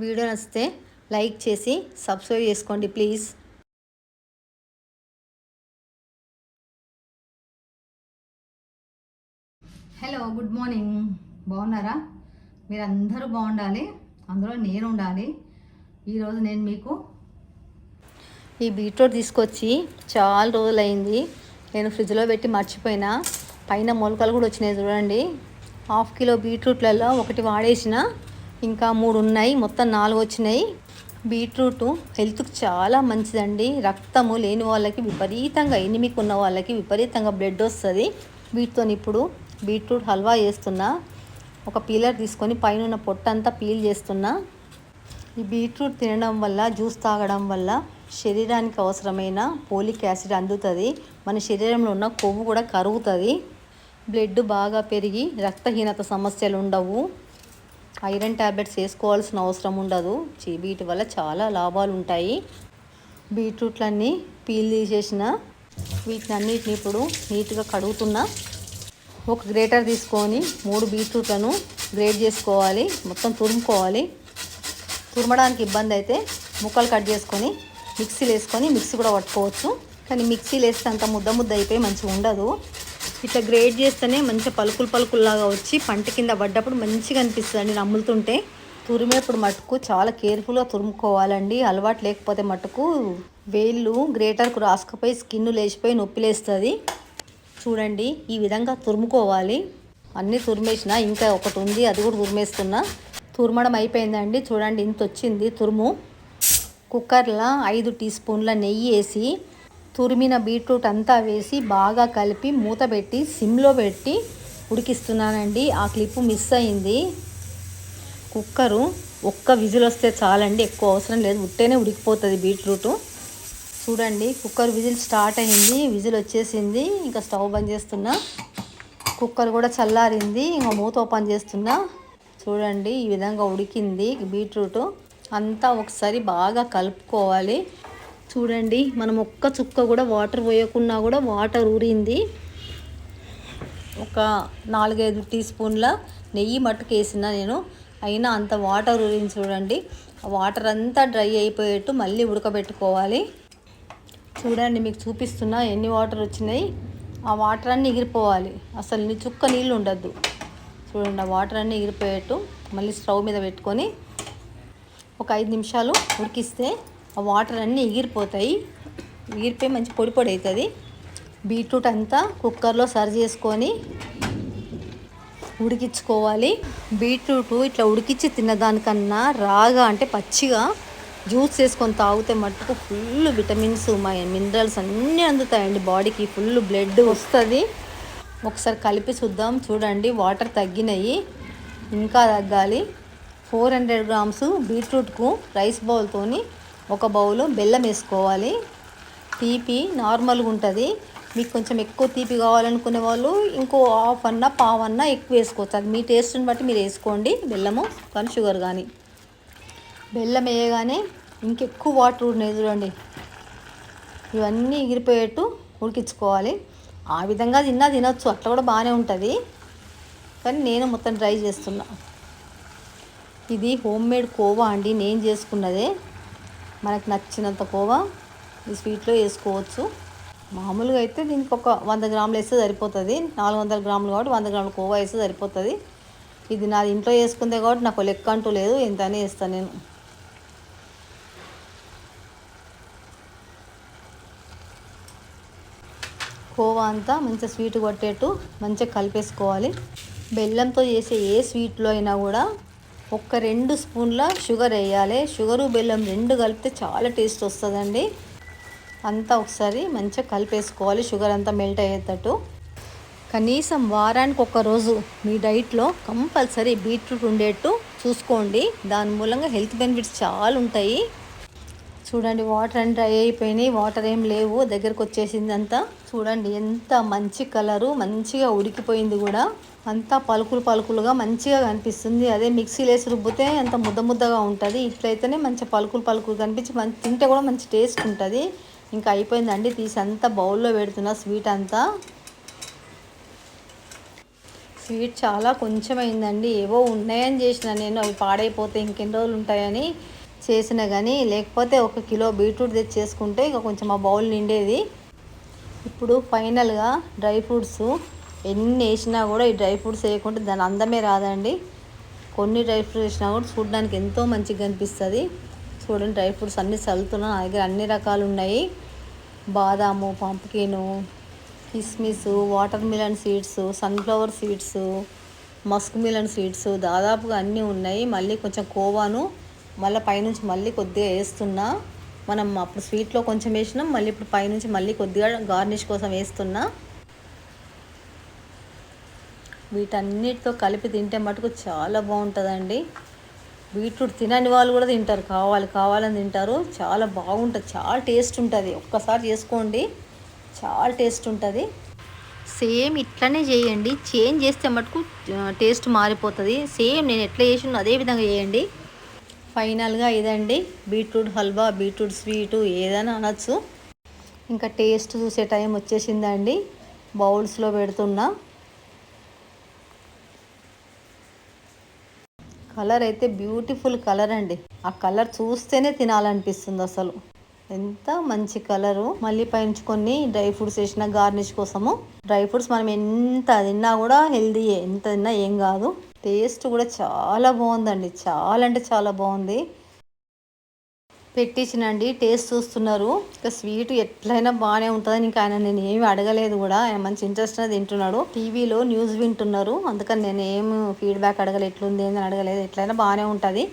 Video నచ్చితే like చేసి subscribe చేసుకోండి ప్లీజ్. Hello good morning. బాగున్నారా? మీరు అందరూ బాగుండాలి అందులో నేను ఉండాలి. ఈరోజు నేను మీకు ఈ బీట్రూట్ తీసుకొచ్చి చాలా రోజులైంది. నేను ఫ్రిడ్జ్లో పెట్టి మర్చిపోయినా. పైన మొలకలు కూడా వచ్చినాయి చూడండి. హాఫ్ కిలో బీట్రూట్లలో ఒకటి వాడేసిన. ఇంకా మూడు ఉన్నాయి మొత్తం నాలుగు వచ్చినాయి బీట్రూట్ హెల్త్కి చాలా మంచిదండి. రక్తము లేని వాళ్ళకి విపరీతంగా ఎనిమికి ఉన్న వాళ్ళకి విపరీతంగా బ్లడ్ వస్తుంది. వీటితో ఇప్పుడు బీట్రూట్ హల్వా చేస్తున్నా. ఒక పీలర్ తీసుకొని పైన ఉన్న పొట్టంతా పీల్ చేస్తున్నా. ఈ బీట్రూట్ తినడం వల్ల జ్యూస్ తాగడం వల్ల శరీరానికి అవసరమైన పోలిక్ యాసిడ్ అందుతుంది. మన శరీరంలో ఉన్న కొవ్వు కూడా కరుగుతుంది. బ్లడ్ బాగా పెరిగి రక్తహీనత సమస్యలు ఉండవు ఐరన్ ట్యాబ్లెట్స్ వేసుకోవాల్సిన అవసరం ఉండదు. వీటి వల్ల చాలా లాభాలు ఉంటాయి. బీట్రూట్లన్నీ పీల్ తీసేసిన వీటిని అన్నిటిని ఇప్పుడు నీట్గా కడుగుతున్నా ఒక గ్రేటర్ తీసుకొని మూడు బీట్రూట్లను గ్రేట్ చేసుకోవాలి. మొత్తం తురుముకోవాలి. తురమడానికి ఇబ్బంది అయితే ముక్కలు కట్ చేసుకొని మిక్సీలు వేసుకొని మిక్సీ కూడా పట్టుకోవచ్చు. కానీ మిక్సీలు వేస్తే అంత ముద్ద ముద్ద అయిపోయి మంచిగా ఉండదు. ఇట్లా గ్రేట్ చేస్తేనే మంచిగా పలుకులు పలుకుల్లాగా వచ్చి పంట కింద పడ్డప్పుడు మంచిగా అనిపిస్తుంది నమ్ములుతుంటే తురిమేప్పుడు మటుకు చాలా కేర్ఫుల్గా తురుముకోవాలండి. అలవాటు లేకపోతే మటుకు వేళ్ళు గ్రేటర్కు రాసుకుపోయి స్కిన్ లేచిపోయి నొప్పి లేస్తుంది. చూడండి ఈ విధంగా తురుముకోవాలి. అన్నీ తురిమేసిన ఇంకా ఒకటి ఉంది అది కూడా తురిమేస్తున్నా. తురమడం అయిపోయిందండి. చూడండి ఇంత వచ్చింది తురుము. కుక్కర్లో ఐదు టీ స్పూన్ల నెయ్యి వేసి తురిమిన బీట్రూట్ అంతా వేసి బాగా కలిపి మూత పెట్టి సిమ్లో పెట్టి ఉడికిస్తున్నానండి. ఆ క్లిప్ మిస్ అయింది. కుక్కరు ఒక్క విజిల్ వస్తే చాలండి. ఎక్కువ అవసరం లేదు. ఉట్టేనే ఉడికిపోతుంది బీట్రూట్. చూడండి కుక్కర్ విజిల్ స్టార్ట్ అయింది. విజిల్ వచ్చేసింది. ఇంకా స్టవ్ బంద్ చేస్తున్నా. కుక్కర్ కూడా చల్లారింది. ఇంకా మూత ఓపెన్ చేస్తున్నా. చూడండి ఈ విధంగా ఉడికింది బీట్రూట్. అంతా ఒకసారి బాగా కలుపుకోవాలి. చూడండి మనం ఒక్క చుక్క కూడా వాటర్ పోయకున్నా కూడా వాటర్ ఊరింది. ఒక నాలుగైదు టీ స్పూన్ల నెయ్యి మట్టుకు వేసిన నేను. అయినా అంత వాటర్ ఊరింది చూడండి. ఆ వాటర్ అంతా డ్రై అయిపోయేట్టు మళ్ళీ ఉడకబెట్టుకోవాలి. చూడండి మీకు చూపిస్తున్నా ఎన్ని వాటర్ వచ్చినాయి. ఆ వాటర్ అన్నీ ఎగిరిపోవాలి. అసలు నీ చుక్క నీళ్ళు ఉండద్దు. చూడండి ఆ వాటర్ అన్నీ ఎగిరిపోయేట్టు మళ్ళీ స్టవ్ మీద పెట్టుకొని ఒక ఐదు నిమిషాలు ఉడికిస్తే ఆ వాటర్ అన్నీ ఎగిరిపోతాయి. ఎగిరిపోయి మంచి పొడి పొడి అవుతుంది. బీట్రూట్ అంతా కుక్కర్లో సర్వ్ చేసుకొని ఉడికించుకోవాలి. బీట్రూట్ ఇట్లా ఉడికించి తిన్నదానికన్నా రాగా అంటే పచ్చిగా జ్యూస్ చేసుకొని తాగితే మట్టుకు ఫుల్ విటమిన్స్ మినరల్స్ అన్నీ అందుతాయండి బాడీకి. ఫుల్ బ్లడ్ వస్తుంది. ఒకసారి కలిపి చూద్దాం. చూడండి వాటర్ తగ్గినాయి. ఇంకా తగ్గాలి. ఫోర్ హండ్రెడ్ గ్రామ్స్ బీట్రూట్కు రైస్ బౌల్తోని ఒక బౌలు బెల్లం వేసుకోవాలి. తీపి నార్మల్గా ఉంటుంది. మీకు కొంచెం ఎక్కువ తీపి కావాలనుకునే వాళ్ళు ఇంకో హాఫ్ అన్న పావు అన్న ఎక్కువ వేసుకోవచ్చు. అది మీ టేస్ట్ని బట్టి మీరు వేసుకోండి బెల్లము కానీ షుగర్ కానీ. బెల్లం వేయగానే ఇంకెక్కువ వాటర్ ఉన్నాయి చూడండి. ఇవన్నీ ఎగిరిపోయేట్టు ఉడికించుకోవాలి. ఆ విధంగా తిన్నా తినొచ్చు. అట్లా కూడా బాగానే ఉంటుంది. కానీ నేను మొత్తం ట్రై చేస్తున్నా. ఇది హోమ్ మేడ్ కోవా అండి. నేను చేసుకున్నదే. మనకు నచ్చినంత కోవా ఈ స్వీట్లో వేసుకోవచ్చు. మామూలుగా అయితే దీనికి ఒక వంద గ్రాములు వేస్తే సరిపోతుంది. నాలుగు వందల గ్రాములు కాబట్టి వంద గ్రాములు కోవా వేస్తే సరిపోతుంది. ఇది నాది ఇంట్లో వేసుకుందే కాబట్టి నాకు లెక్క అంటూ లేదు. ఇంతనే వేస్తాను నేను. కోవా అంతా మంచిగా స్వీట్ కొట్టేట్టు మంచిగా కలిపేసుకోవాలి. బెల్లంతో చేసే ఏ స్వీట్లో అయినా కూడా ఒక్క రెండు స్పూన్ల షుగర్ వేయాలి. షుగరు బెల్లం రెండు కలిపితే చాలా టేస్ట్ వస్తుందండి. అంతా ఒకసారి మంచిగా కలిపేసుకోవాలి. షుగర్ అంతా మెల్ట్ అయ్యేటట్టు. కనీసం వారానికి ఒక రోజు మీ డైట్లో కంపల్సరీ బీట్రూట్ ఉండేట్టు చూసుకోండి. దాని మూలంగా హెల్త్ బెనిఫిట్స్ చాలా ఉంటాయి. చూడండి వాటర్ అండ్ డ్రై అయిపోయినాయి. వాటర్ ఏం లేవు. దగ్గరకు వచ్చేసింది అంతా చూడండి ఎంత మంచి కలరు మంచిగా ఉడికిపోయింది కూడా. అంతా పలుకులు పలుకులుగా మంచిగా కనిపిస్తుంది. అదే మిక్సీలో వేసి రుబ్బితే అంత ముద్ద ముద్దగా ఉంటుంది. ఇట్లయితేనే మంచి పలుకులు పలుకులు కనిపించి మంచి తింటే కూడా మంచి టేస్ట్ ఉంటుంది. ఇంకా అయిపోయిందండి. తీసి అంతా బౌల్లో పెడుతున్నా స్వీట్ అంతా. స్వీట్ చాలా కొంచెం అయిందండి ఏవో ఉన్నాయని చేసిన నేను. అవి పాడైపోతే ఇంకెన్ని రోజులు ఉంటాయని. చేసిన కానీ లేకపోతే ఒక కిలో బీట్రూట్ తెచ్చి చేసుకుంటే ఇక కొంచెం ఆ బౌల్ నిండేది. ఇప్పుడు ఫైనల్గా డ్రై ఫ్రూట్స్ ఎన్ని వేసినా కూడా ఈ డ్రై ఫ్రూట్స్ వేయకుంటే దాని అందమే రాదండి. కొన్ని డ్రై ఫ్రూట్స్ వేసినా కూడా చూడడానికి ఎంతో మంచిగా కనిపిస్తుంది. చూడండి డ్రై ఫ్రూట్స్ అన్నీ చల్లుతున్నాను నా దగ్గర అన్ని రకాలు ఉన్నాయి. బాదాము పంప్కిను కిస్మిస్ watermelon seeds sunflower seeds muskmelon seeds దాదాపుగా అన్నీ ఉన్నాయి. మళ్ళీ కొంచెం కోవాను. మళ్ళీ పైనుంచి మళ్ళీ కొద్దిగా వేస్తున్నా. మనం అప్పుడు స్వీట్లో కొంచెం వేసినాం మళ్ళీ ఇప్పుడు పైనుంచి మళ్ళీ కొద్దిగా గార్నిష్ కోసం వేస్తున్నా. వీటన్నిటితో కలిపి తింటే మటుకు చాలా బాగుంటుందండి. బీట్రూట్ తినని వాళ్ళు కూడా తింటారు. కావాలి కావాలని తింటారు. చాలా బాగుంటుంది. చాలా టేస్ట్ ఉంటుంది. ఒక్కసారి చేసుకోండి. చాలా టేస్ట్ ఉంటుంది. సేమ్ ఇట్లనే చేయండి. చేంజ్ చేస్తే మటుకు టేస్ట్ మారిపోతుంది. సేమ్ నేను ఎట్లా చేసినా అదే విధంగా చేయండి. ఫైనల్గా ఇదండి. బీట్రూట్ హల్వా బీట్రూట్ స్వీటు ఏదైనా అనొచ్చు. ఇంకా టేస్ట్ చూసే టైం వచ్చేసిందండి. బౌల్స్లో పెడుతున్నా. కలర్ అయితే బ్యూటిఫుల్ కలర్ అండి. ఆ కలర్ చూస్తేనే తినాలనిపిస్తుంది అసలు. ఎంత మంచి కలరు. మళ్ళీ పైనుంచి కొన్ని డ్రై ఫ్రూట్స్ వేసిన గార్నిష్ కోసము. డ్రై ఫ్రూట్స్ మనం ఎంత తిన్నా కూడా హెల్దీయే. ఎంత తిన్నా ఏం కాదు. టేస్ట్ కూడా చాలా బాగుందండి. చాలా అంటే చాలా బాగుంది. పెట్టించినండి టేస్ట్ చూస్తున్నారు. ఇక స్వీట్ ఎట్లయినా బాగానే ఉంటుందని ఇంకా ఆయన నేను ఏమి అడగలేదు కూడా. ఆయన మంచి ఇంట్రెస్ట్ తింటున్నాడు. టీవీలో న్యూస్ వింటున్నారు. అందుకని నేను ఏం ఫీడ్బ్యాక్ అడగలేదు ఎట్లుంది అని అడగలేదు. ఎట్లయినా బాగానే ఉంటుంది.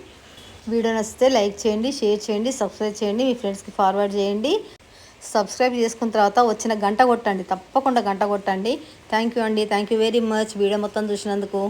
వీడియో నచ్చితే లైక్ చేయండి షేర్ చేయండి సబ్స్క్రైబ్ చేయండి. మీ ఫ్రెండ్స్కి ఫార్వర్డ్ చేయండి. సబ్స్క్రైబ్ చేసుకున్న తర్వాత వచ్చిన గంట కొట్టండి. తప్పకుండా గంట కొట్టండి. థ్యాంక్ యూ అండి. Thank you very much. Video మొత్తం చూసినందుకు.